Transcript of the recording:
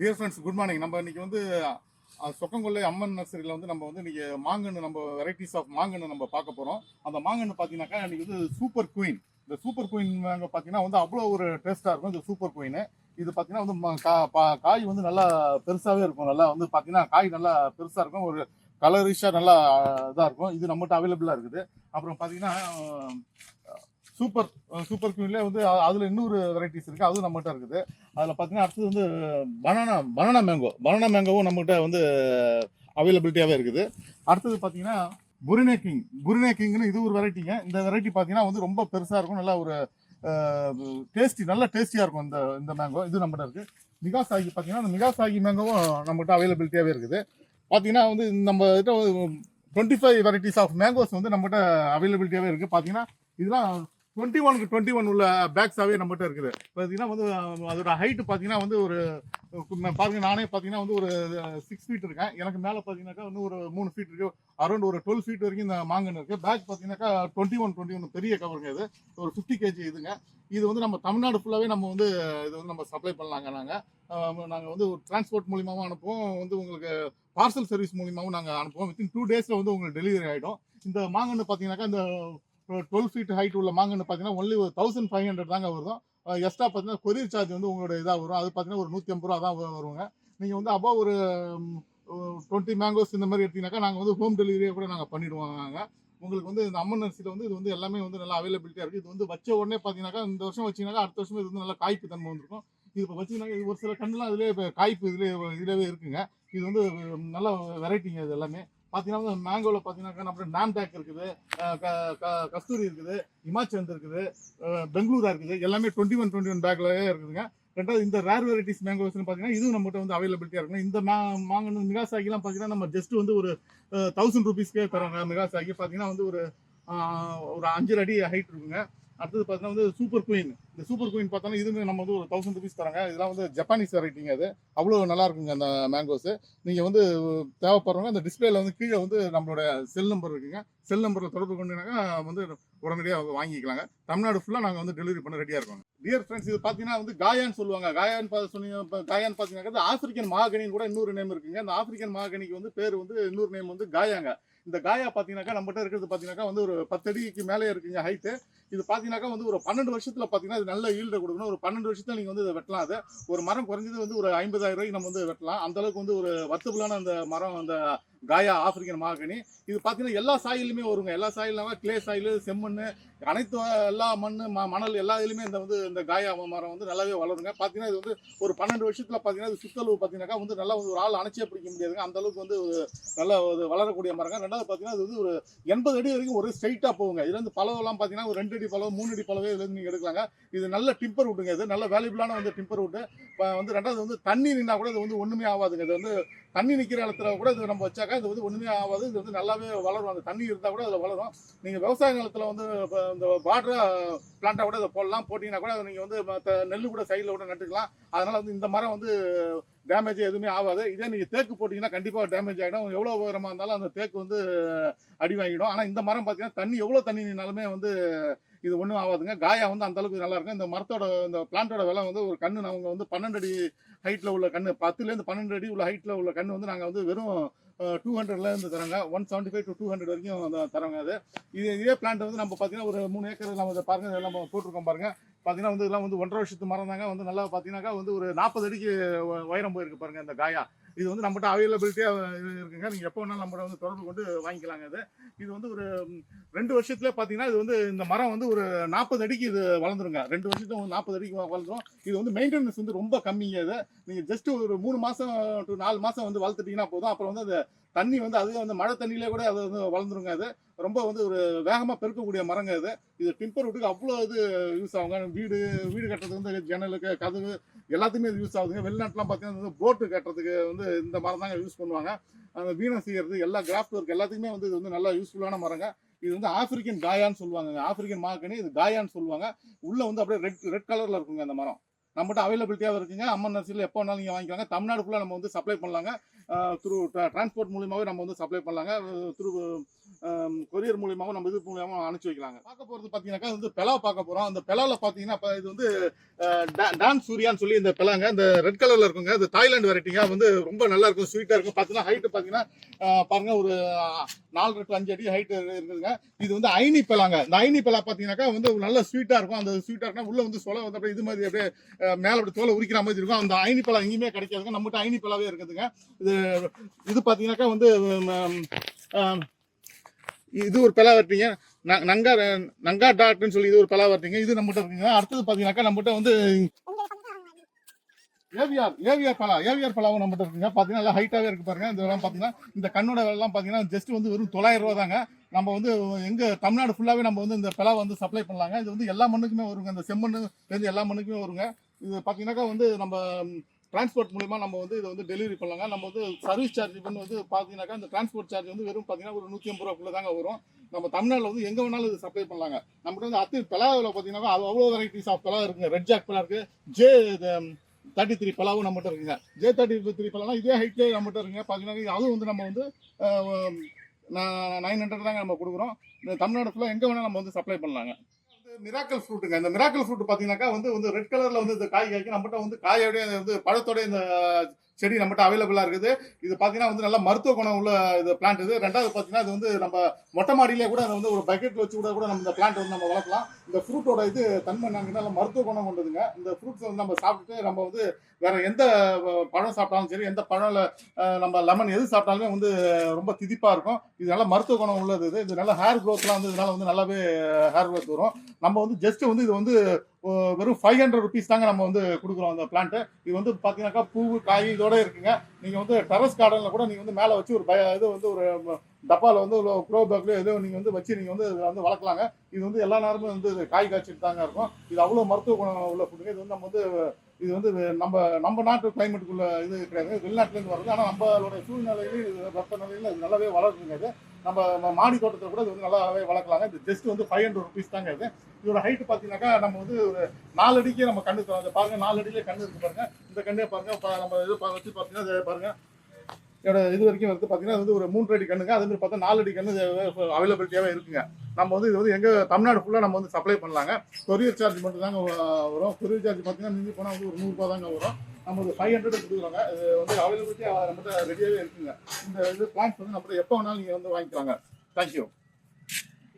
Dear friends good morning நம்ம இன்னைக்கு வந்து சொக்கங்கொல்லை அம்மன் நர்சரியில் வந்து நம்ம வந்து இன்னைக்கு மாங்கன்று நம்ம வெரைட்டிஸ் ஆஃப் மாங்கன்று நம்ம பார்க்க போகிறோம் அந்த மாங்கன்று பார்த்தீங்கன்னாக்கா இன்னைக்கு வந்து சூப்பர் குயின் இந்த சூப்பர் குயின் மேங்க பார்த்தீங்கன்னா வந்து அவ்வளோ ஒரு டேஸ்ட்டாக இருக்கும். இந்த சூப்பர் குயின் இது பார்த்தீங்கன்னா வந்து ம- கா- பா- காய் வந்து நல்லா பெருசாகவே இருக்கும். நல்லா வந்து பார்த்தீங்கன்னா காய் நல்லா பெருசாக இருக்கும். ஒரு கலரிஷாக நல்லா இதாக இருக்கும். இது நம்மகிட்ட அவைலபிளாக இருக்குது. அப்புறம் பார்த்தீங்கன்னா சூப்பர் சூப்பர் குயின்லேயே வந்து அதில் இன்னொரு வெரைட்டிஸ் இருக்குது அதுவும் நம்மகிட்ட இருக்குது. அதில் பார்த்தீங்கன்னா அடுத்தது வந்து பனானா பனானா மேங்கோ பனானா மேங்கோவும் நம்மகிட்ட வந்து அவைலபிலிட்டியாகவே இருக்குது. அடுத்தது பார்த்தீங்கன்னா புரினே கிங் புரினே கிங்னு இது ஒரு வெரைட்டிங்க இந்த வெரைட்டி பார்த்தீங்கன்னா வந்து ரொம்ப பெருசாக இருக்கும். நல்லா ஒரு டேஸ்டி நல்ல டேஸ்டியாக இருக்கும் இந்த இந்த மேங்கோ இது நம்மகிட்ட இருக்குது மிகாசாகி பார்த்தீங்கன்னா அந்த மிகாசாகி மேங்கோவும் நம்மகிட்ட அவைலபிலிட்டியாகவே இருக்குது. பார்த்தீங்கன்னா வந்து நம்ம கிட்ட twenty five varieties of mangoes வந்து நம்மகிட்ட அவைலபிலிட்டியாகவே இருக்குது பார்த்தீங்கன்னா இதெல்லாம் டுவெண்ட்டி ஒனுக்கு டுவெண்ட்டி ஒன் உள்ள பேக்ஸாகவே நம்மகிட்ட இருக்குது. பார்த்தீங்கன்னா வந்து அதோட ஹைட்டு பார்த்தீங்கன்னா வந்து ஒரு அஹ், பாருங்க நானே பார்த்தீங்கன்னா வந்து ஒரு சிக்ஸ் ஃபீட் இருக்கேன். எனக்கு மேலே பார்த்தீங்கன்னாக்கா வந்து ஒரு மூணு ஃபீட் இருக்குது அரௌண்ட் ஒரு டுவெல் ஃபீட் வரைக்கும் இந்த மாங்கன்னு இருக்குது பேக் பார்த்தீங்கன்னாக்கா டுவெண்ட்டி ஒன் டுவெண்ட்டி ஒன் பெரிய கவருங்க இது. ஒரு ஃபிஃப்டி கேஜி இதுங்க. இது வந்து நம்ம தமிழ்நாடு ஃபுல்லாகவே நம்ம வந்து இது வந்து நம்ம சப்ளை பண்ணலாங்க நாங்கள் நாங்கள் வந்து ஒரு டிரான்ஸ்போர்ட் மூலியமாகவும் அனுப்புவோம். வந்து உங்களுக்கு பார்சல் சர்வீஸ் மூலியமாகவும் நாங்கள் அனுப்புவோம். வித்தின் டூ டேஸில் வந்து உங்களுக்கு டெலிவரி ஆகிடும் இந்த மாங்கன்னு பார்த்தீங்கன்னாக்கா இந்த டுவெல் ஃபீட் ஹைட் உள்ள மாங்கன்னு பார்த்தீங்கன்னா ஒன்லி ஒரு தௌசண்ட் ஃபைவ் ஹண்ட்ரட் தாங்க வரும் எக்ஸ்ட்ரா பார்த்தீங்கன்னா கொரியர் சார்ஜ் வந்து உங்களோட இதாக வரும். அது பார்த்தீங்கன்னா ஒரு நூற்றி ஐம்பது ரூபா தான் வருவாங்க வருங்க. நீங்கள் வந்து அப்போ ஒரு டுவெண்ட்டி மேங்கோஸ் இந்த மாதிரி எடுத்தீங்கன்னாக்கா நாங்கள் வந்து ஹோம் டெலிவரியே கூட நாங்கள் பண்ணிடுவோம் நாங்கள் உங்களுக்கு வந்து இந்த அம்மன் அரிசியில் வந்து இது வந்து எல்லாமே வந்து நல்லா அவைலபிலிட்டியாக இருக்குது இது வந்து வச்ச உடனே பார்த்தீங்கன்னாக்கா இந்த வருஷம் வச்சீங்கன்னாக்கா அடுத்த வருஷம் இது வந்து நல்லா காய்ப்பு தன்மை வந்திருக்கும். இது இப்போ வச்சீங்கன்னா இது ஒரு சில கண்ணுலாம் இதிலே இப்போ காய்ப்பு இதுலேயே இதுலேயே இருக்குங்க. இது வந்து நல்ல வெரைட்டிங்க இது எல்லாமே. பார்த்தீங்கன்னா வந்து மேங்கோவில் பார்த்தீங்கன்னாக்கா நம்ம நாம்டாக் இருக்குது. க- க- கஸ்தூரி இருக்குது இமாச்சந்த் இருக்குது பெங்களூரா இருக்குது. எல்லாமே டுவெண்ட்டி ஒன் டுவெண்ட்டி ஒன் பேக்லயே இருக்குதுங்க. ரெண்டாவது இந்த ரேர் வெரைட்டிஸ் மேங்கோஸ்னு பார்த்தீங்கன்னா இதுவும் நம்மகிட்ட வந்து அவைலபிலிட்டியாக இருக்கும் இந்த மா மாங்கன்னு மிகாசாகிலாம் பார்த்தீங்கன்னா நம்ம ஜஸ்ட் வந்து ஒரு தௌசண்ட் ருபீஸ்க்கே தரோங்க மிகாசாகி பார்த்தீங்கன்னா வந்து ஒரு ஒரு அஞ்சு அடி ஹைட் இருக்குங்க. அடுத்தது பார்த்தீங்கன்னா வந்து சூப்பர் குயின். இந்த சூப்பர் குயின் பார்த்தோன்னா இது நம்ம வந்து ஒரு தௌசண்ட் ருபீஸ் தராங்க இதெல்லாம் வந்து ஜப்பானீஸ் வெரைட்டிங்க அது. அவ்வளோ நல்லா இருக்குங்க அந்த மேங்கோஸு நீங்கள் வந்து தேவைப்படுறவங்க அந்த டிஸ்பிளேல வந்து கீழே வந்து நம்மளோட செல் நம்பர் இருக்குங்க. செல் நம்பரில் தொடர்பு கொண்டீங்கன்னா வந்து உடனடியாக வாங்கிக்கலாங்க. தமிழ்நாடு ஃபுல்லாக நாங்கள் வந்து டெலிவரி பண்ண ரெடியாக இருக்கோம் டியர் ஃப்ரெண்ட்ஸ் இது பார்த்தீங்கன்னா வந்து காயான்னு சொல்லுவாங்க. காயான்னு பார்த்து சொன்னீங்க இப்போ காயான்னு பார்த்தீங்கன்னா ஆஃப்ரிக்கன் மகாகனின்னு கூட இன்னொரு நேம் இருக்குங்க. அந்த ஆஃப்ரிக்கன் மகாகனிக்கு வந்து பேர் வந்து இன்னொரு நேம் வந்து காயாங்க இந்த காயா பார்த்தீங்கன்னாக்கா நம்மகிட்ட இருக்கிறது பார்த்தீங்கன்னாக்கா வந்து ஒரு பத்து அடிக்கு மேலே இருக்குங்க ஹைட்டு இது பார்த்தீங்கன்னாக்கா வந்து ஒரு பன்னெண்டு வருஷத்தில் பார்த்தீங்கன்னா இது நல்ல ஈல்டை கொடுக்கணும். ஒரு பன்னெண்டு வருஷத்துல நீங்கள் வந்து இதை வெட்டலாம். அது ஒரு மரம் குறைஞ்சது வந்து ஒரு ஐம்பதாயிரம் ரூபாய்க்கு நம்ம வந்து வெட்டலாம். அந்தளவுக்கு வந்து ஒரு வர்த்தபுளான அந்த மரம் அந்த காயா ஆப்பிரிக்கன் மாகனி இது பார்த்தீங்கன்னா எல்லா சாயிலுமே வருங்க. எல்லா சாயிலும் கிளே சாயில் செம்மண் அனைத்து எல்லா மண் ம மணல் எல்லா இதுலையுமே இந்த வந்து இந்த காயா மரம் வந்து நல்லாவே வளருங்க. பார்த்தீங்கன்னா இது வந்து ஒரு பன்னெண்டு வருஷத்தில் பார்த்தீங்கன்னா இது சுத்தளவு பார்த்தீங்கன்னாக்கா வந்து நல்லா ஒரு ஆள் அணைச்சே பிடிக்க முடியாதுங்க. அந்த அளவுக்கு வந்து ஒரு நல்ல ஒரு வளரக்கூடிய மரங்க. ரெண்டாவது பார்த்தீங்கன்னா இது வந்து ஒரு எண்பது அடி வரைக்கும் ஒரு ஸ்ட்ரைட்டாக போகுங்க. இதுல இருந்து பழவெல்லாம் பார்த்தீங்கன்னா ஒரு ரெண்டு அடி பழம் மூணு அடி பழவே இதுலேருந்து நீங்கள் எடுக்கலாங்க. இது நல்ல டிம்பர் விட்டுங்க இது நல்ல வேல்யூபிளான வந்து டிம்பர் விட்டு இப்போ வந்து ரெண்டாவது வந்து தண்ணி நின்னா கூட இது வந்து ஒன்றுமே ஆகாதுங்க இது வந்து தண்ணி நிற்கிற இடத்துல கூட இது நம்ம வச்சாக்கா இது வந்து ஒன்றுமே ஆகாது. இது வந்து நல்லாவே வளரும். அந்த தண்ணி இருந்தால் கூட அதில் வளரும். நீங்கள் விவசாய நிலத்தில் வந்து இப்போ இந்த பார்டரா பிளான்ட்டாக கூட இதை போடலாம். போட்டிங்கன்னா கூட நீங்கள் வந்து மற்ற நெல் கூட சைடில் கூட நட்டுக்கலாம். அதனால் வந்து இந்த மரம் வந்து டேமேஜ் எதுவுமே ஆகாது. இதே நீங்கள் தேக்கு போட்டிங்கன்னா கண்டிப்பாக டேமேஜ் ஆகிடும் எவ்வளோ உயரமாக இருந்தாலும் அந்த தேக்கு வந்து அடி வாங்கிடும். ஆனால் இந்த மரம் பார்த்தீங்கன்னா தண்ணி எவ்வளோ தண்ணி நின்னாலுமே வந்து இது ஒன்றும் ஆகாதுங்க. காயா வந்து அந்த அளவுக்கு நல்லா இருக்கும். இந்த மரத்தோட இந்த பிளான்ட்டோட விலை வந்து ஒரு கண்ணு அவங்க வந்து பன்னெண்டு அடி ஹைட்டில் உள்ள கண்ணு பத்துலேருந்து பன்னெண்டு அடி உள்ள ஹைட்டில் உள்ள கண்ணு வந்து நாங்கள் வந்து வெறும் டூ ஹண்ட்ரட்லேருந்து தராங்க one seventy five to two hundred வரைக்கும் அந்த தரோங்க அது. இது இதே பிளான்ட் வந்து நம்ம பார்த்தீங்கன்னா ஒரு மூணு ஏக்கர் நம்ம இதை பாருங்கள் இதெல்லாம் நம்ம போட்டிருக்கோம் பாருங்கள் பார்த்தீங்கன்னா வந்து இதெல்லாம் வந்து ஒன்றரை வருஷத்து மரம் தாங்க. வந்து நல்லா பார்த்தீங்கன்னாக்கா வந்து ஒரு நாற்பது அடிக்கு உயரம் போயிருக்கு பாருங்கள் இந்த காயா. இது வந்து நம்மகிட்ட அவைலபிலிட்டியாக இருக்குங்க. நீங்கள் எப்போ வேணாலும் நம்மகிட்ட வந்து தொடர்பு கொண்டு வாங்கிக்கலாங்க இது. இது வந்து ஒரு ரெண்டு வருஷத்துல பார்த்தீங்கன்னா இது வந்து இந்த மரம் வந்து ஒரு நாற்பது அடிக்கு இது வளர்ந்துருங்க. ரெண்டு வருஷத்துல ஒரு நாற்பது அடிக்கு வ- வளர்ந்துரும். இது வந்து மெயின்டெனன்ஸ் வந்து ரொம்ப கம்மிங்க இது. நீங்கள் ஜஸ்ட் ஒரு மூணு மாதம் டு நாலு மாதம் வந்து வளர்த்துட்டீங்கன்னா போதும். அப்புறம் வந்து அது தண்ணி வந்து அதுவே வந்து மழை தண்ணியிலே கூட அது வந்து வளர்ந்துருங்க அது. ரொம்ப வந்து ஒரு வேகமாக பெருக்கக்கூடிய மரங்க இது. இது டிம்பர் வீட்டுக்கு அவ்வளோ இது யூஸ் ஆகுங்க. வீடு வீடு கட்டுறதுக்கு வந்து ஜன்னலுக்கு கதவு எல்லாத்துக்குமே இது யூஸ் ஆகுதுங்க. வெளிநாட்டுலாம் பார்த்தீங்கன்னா வந்து போட்டு கட்டுறதுக்கு வந்து இந்த மரம் தாங்க யூஸ் பண்ணுவாங்க. அந்த வீணை செய்கிறது எல்லா கிராஃப்ட் ஒர்க் எல்லாத்துக்குமே வந்து இது வந்து நல்லா யூஸ்ஃபுல்லான மரங்க. இது வந்து ஆப்பிரிக்கன் காயான்னு சொல்லுவாங்க ஆப்பிரிக்கன் மார்க்கனி இது காயான்னு சொல்லுவாங்க. உள்ளே வந்து அப்படியே ரெட் ரெட் கலரில் இருக்குங்க அந்த மரம். நம்மகிட்ட அவைலபிலிட்டியாக இருக்குங்க? அம்மன் நர்சரியில் எப்போ வேணாலும் நீங்கள் வாங்கிக்கலாங்க. தமிழ்நாடு ஃபுல்லாக நம்ம வந்து சப்ளை பண்ணலாங்க. த்ரூ டிரான்ஸ்போர்ட் மூலியமாகவே நம்ம வந்து சப்ளை பண்ணலாங்க. த்ரூ கொரியர் மூலியமாகவும் நம்ம இது மூலியமாக அனுப்பிச்சி வைக்கலாங்க. பார்க்க போகிறது பார்த்தீங்கன்னாக்கா வந்து பெலா பார்க்க போகிறோம் அந்த பெலால பார்த்தீங்கன்னா இப்போ இது வந்து அஹ், டா- டான் சூர்யான்னு சொல்லி இந்த பெலாங்க இந்த ரெட் கலரில் இருக்குங்க இது தாய்லாந்து வெரைட்டிங்க வந்து ரொம்ப நல்லா இருக்கும் ஸ்வீட்டாக இருக்கும். பார்த்தீங்கன்னா ஹைட்டு பார்த்தீங்கன்னா பாருங்கள் ஒரு நாலு டு அஞ்சு அடி ஹைட் இருக்குதுங்க. இது வந்து ஐனி பலாங்க. இந்த ஐனி பலா பார்த்தீங்கன்னாக்கா வந்து நல்ல ஸ்வீட்டாக இருக்கும். அந்த ஸ்வீட்டாக இருக்கா உள்ளே வந்து சொலை வந்து அப்படியே இது மாதிரி அப்படியே மேலே அப்படி தோலை உரிக்கிற மாதிரி இருக்கும். அந்த ஐனி பழம் எங்கேயுமே கிடைக்காதுங்க. நம்மகிட்ட ஐனி பலாவே இருக்குதுங்க. இது இது பார்த்தீங்கன்னாக்கா வந்து இது ஒரு பலா வரட்டீங்க ந- நங்கா நங்கா டாட்னு சொல்லி இது ஒரு பலா வரட்டீங்க இது நம்மகிட்ட இருக்குங்க அடுத்தது பார்த்தீங்கன்னாக்கா நம்மகிட்ட வந்து ஏவிஆர் ஏவிஆர் பலா ஏவிஆர் பலாவும் நம்மகிட்ட இருக்குங்க. பார்த்தீங்கன்னா நல்லா ஹைட்டாவே இருக்கு பாருங்க. இதெல்லாம் பார்த்தீங்கன்னா இந்த கண்ணோட விலைலாம் பார்த்தீங்கன்னா ஜஸ்ட் வந்து வெறும் தொள்ளாயிரம் ரூபா தாங்க. நம்ம வந்து எங்க தமிழ்நாடு ஃபுல்லாகவே நம்ம வந்து இந்த பிளா வந்து சப்ளை பண்ணலாங்க. இது வந்து எல்லா மண்ணுக்குமே வருங்க. இந்த செம்மண்ணு இருந்து எல்லா மண்ணுக்குமே வருங்க. இது பார்த்தீங்கன்னாக்கா வந்து நம்ம டிரான்ஸ்போர்ட் மூலிமா நம்ம வந்து இதை வந்து டெலிவரி பண்ணலாங்க. நம்ம வந்து சர்வீஸ் சார்ஜ் பண்ணி வந்து பார்த்தீங்கன்னாக்கா இந்த டிரான்ஸ்போர்ட் சார்ஜ் வந்து வெறும் பார்த்தீங்கன்னா ஒரு நூற்றி ஐம்பது ரூபாக்குள்ள தாங்க வரும். நம்ம தமிழ்நாட்டில் வந்து எங்கே வேணாலும் இது சப்ளை பண்ணலாங்க. நம்மகிட்ட வந்து அத்து பலாவில் பார்த்தீங்கன்னா அது அவ்வளோ வெரைட்டிஸ் ஆஃப் பிளா இருக்குங்க. ரெட் ஜாக் பிளா இருக்குது ஜே தேர்ட்டி த்ரீ பலாவும் நம்மகிட்ட இருக்குங்க. ஜே தேர்ட்டி த்ரீ பலாலாம் இதே ஹைட்லேயே நம்மகிட்ட இருக்குங்க. பார்த்தீங்கன்னா அதுவும் வந்து நம்ம வந்து நைன் ஹண்ட்ரட் தாங்க நம்ம கொடுக்குறோம். இந்த தமிழ்நாடு ஃபுல்லாக எங்கே வேணால் நம்ம வந்து சப்ளை பண்ணலாங்க. மிராக்கல் ஃப்ரூட்டுங்க இந்த மிராக்கல் ஃப்ரூட் பார்த்தீங்கன்னாக்கா வந்து வந்து ரெட் கலரில் வந்து இந்த காய் காய்க்கு நம்மகிட்ட வந்து காயோடைய வந்து பழத்தோடைய இந்த செடி நம்மகிட்ட அவைலபிளாக இருக்குது. இது பார்த்தீங்கன்னா வந்து நல்லா மருத்துவ குணம் உள்ள இது பிளான்ட் இது. ரெண்டாவது பார்த்தீங்கன்னா இது வந்து நம்ம மொட்டை மாடியிலே கூட அதை வந்து ஒரு பக்கெட் வச்சு கூட கூட நம்ம இந்த பிளான்ட் வந்து நம்ம வளர்க்கலாம். இந்த ஃப்ரூட்டோட இது தன்மை நாங்கள் மருத்துவ குணம் கொண்டதுங்க. இந்த ஃப்ரூட்ஸ் வந்து நம்ம சாப்பிட்டுட்டு நம்ம வந்து வேற எந்த பழம் சாப்பிட்டாலும் சரி எந்த பழம் நம்ம லெமன் எது சாப்பிட்டாலுமே வந்து ரொம்ப திதிப்பாக இருக்கும். இது நல்லா மருத்துவ குணம் உள்ளது இது. இது ஹேர் க்ரோத்லாம் வந்து இதனால வந்து நல்லாவே ஹேர் க்ரோத் வரும். நம்ம வந்து ஜஸ்ட் வந்து இது வந்து வெறும் ஃபைவ் ஹண்ட்ரட் ருபீஸ் தாங்க நம்ம வந்து கொடுக்குறோம் அந்த பிளான்ட்டு இது வந்து பார்த்தீங்கன்னாக்கா பூ காய் இதோட இருக்குங்க. நீங்கள் வந்து டெரஸ் கார்டனில் கூட நீங்கள் வந்து மேலே வச்சு ஒரு பய இது வந்து ஒரு டப்பாவில் வந்து க்ரோ பேக்லயோ ஏதோ நீங்கள் வந்து வச்சு நீங்கள் வந்து இதை வந்து வளர்க்கலாங்க. இது வந்து எல்லா நேரமும் வந்து காய் காய்ச்சிட்டு தாங்க இருக்கும். இது அவ்வளோ மருத்துவ குணம் உள்ள ஃபுட்டுங்க இது வந்து நம்ம வந்து இது வந்து நம்ம நம்ம நாட்டு கிளைமேட்டுக்குள்ள இது கிடையாது வெளிநாட்டுலேருந்து வருது ஆனால் நம்மளோட சூழ்நிலையிலும் வெப்பநிலையில் இது நல்லாவே வளர்க்குங்க இது. நம்ம மாடி தோட்டத்தில் கூட இது வந்து நல்லாவே வளர்க்கலாங்க. இது ஜஸ்ட் வந்து ஃபைவ் ஹண்ட்ரட் ருபீஸ் தாங்க இது. இதோட ஹைட் பார்த்தீங்கன்னாக்கா நம்ம வந்து ஒரு நாலு அடிக்கே நம்ம கண்ணு தரோம். இதை பாருங்க நாலு அடியிலே கண்ணு இருக்கு பாருங்க. இந்த கண்ணே பாருங்க இப்போ நம்ம இது பா- வச்சு பார்த்தீங்கன்னா பாருங்கள் பாருங்க. இதோட இது வரைக்கும் வந்து பார்த்தீங்கன்னா அது வந்து ஒரு மூன்று அடி கண்ணுங்க. அதே மாதிரி பார்த்தா நாலு அடி கண்ணு அவைலபிலிட்டியாகவே இருக்குங்க. நம்ம வந்து இது வந்து எங்கள் தமிழ்நாடு ஃபுல்லாக நம்ம வந்து சப்ளை பண்ணலாங்க. கொரியர் சார்ஜ் மட்டும் தாங்க வரும். கொரியர் சார்ஜ் பார்த்தீங்கன்னா மிஞ்சி போனால் வந்து ஒரு நூறுரூபா தாங்க வரும். நமக்கு ஃபைவ் ஹண்ட்ரட் கொடுக்குறாங்க. இது வந்து அவைலபிலிட்டி நம்மகிட்ட ரெடியாகவே இருக்குங்க. இந்த இது பிளான்ஸ் வந்து நம்மகிட்ட எப்போ வேணாலும் நீங்கள் வந்து வாங்கிக்கலாங்க. தேங்க்யூ